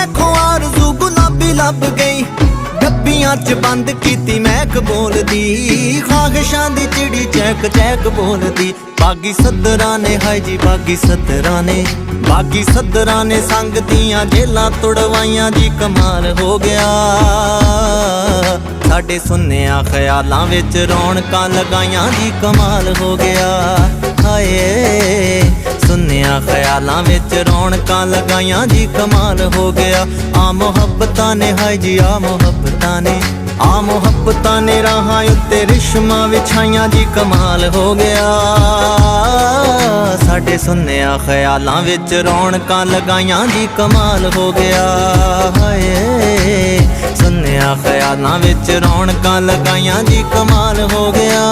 ਲੱਭ ਆਰਜ਼ੂ ਗੁਲਾਬੀ ਲੱਭ ਗਈ। ਡੱਬੀਆਂ 'ਚ ਬੰਦ ਕੀਤੀ ਮਹਿਕ ਬੋਲਦੀ। ਖਾਗਸ਼ਾਂ ਦੀ ਚਿੜੀ ਚੈਕ ਚੈਕ ਬੋਲਦੀ। ਬਾਗੀ ਸੱਦਰਾਂ ਨੇ, ਹਾਏ ਜੀ ਬਾਗੀ ਸੱਦਰਾਂ ਨੇ। ਬਾਗੀ ਸੱਦਰਾਂ ਨੇ ਸੰਗ ਦੀਆਂ ਜੇਲਾਂ ਤੁੜਵਾਈਆਂ ਜੀ, ਕਮਾਲ ਹੋ ਗਿਆ। ਸਾਡੇ ਸੁੰਨਿਆ ਖਿਆਲਾਂ ਵਿੱਚ ਰੌਣਕਾਂ ਲਗਾਈਆਂ ਜੀ, ਕਮਾਲ ਹੋ ਗਿਆ। ਹਾਏ ਖਿਆਲਾਂ ਵਿੱਚ ਰੌਣਕਾਂ ਲਗਾਈਆਂ ਜੀ, ਕਮਾਲ ਹੋ ਗਿਆ। ਆ ਮੁਹੱਬਤਾਂ ਨੇ, ਹਾਏ ਜੀ, ਆ ਮੁਹੱਬਤਾਂ ਨੇ। ਆ ਮੁਹੱਬਤਾਂ ਨੇ ਰਾਹਾਂ ਉੱਤੇ ਰਿਸ਼ਮਾਂ ਵਿਛਾਈਆਂ ਜੀ, ਕਮਾਲ ਹੋ ਗਿਆ। ਸਾਡੇ ਸੁੰਨਿਆ ਖਿਆਲਾਂ ਵਿੱਚ ਰੌਣਕਾਂ ਲਗਾਈਆਂ ਜੀ, ਕਮਾਲ ਹੋ ਗਿਆ। ਹਾਏ ਸੁੰਨਿਆ ਖਿਆਲਾਂ ਵਿੱਚ ਰੌਣਕਾਂ ਲਗਾਈਆਂ ਜੀ, ਕਮਾਲ ਹੋ ਗਿਆ।